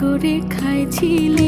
করে খাইছিলে?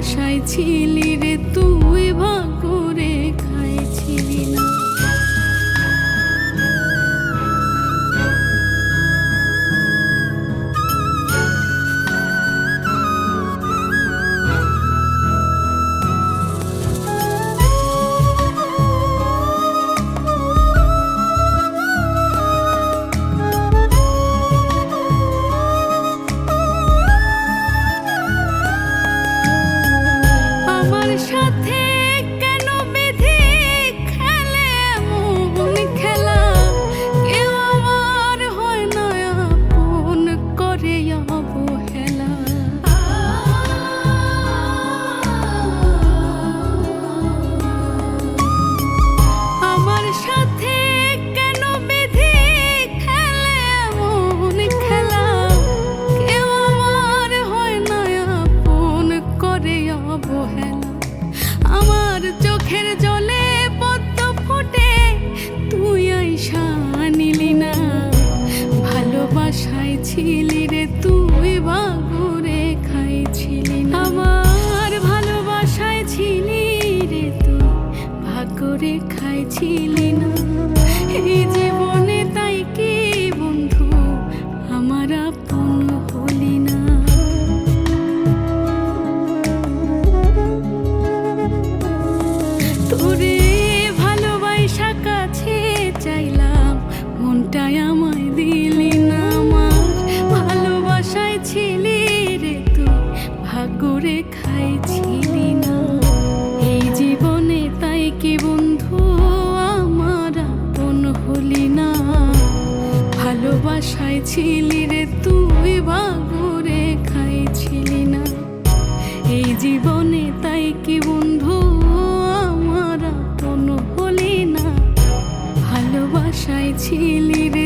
আশায় ছিলি রে তুই? আশায় ছিলি রে, তুই বাগুরে খাইছিলি না। এই জীবনে তাই কি বন্ধু আমার কোনো হলি না? ভালোবাসায় ছিলি রে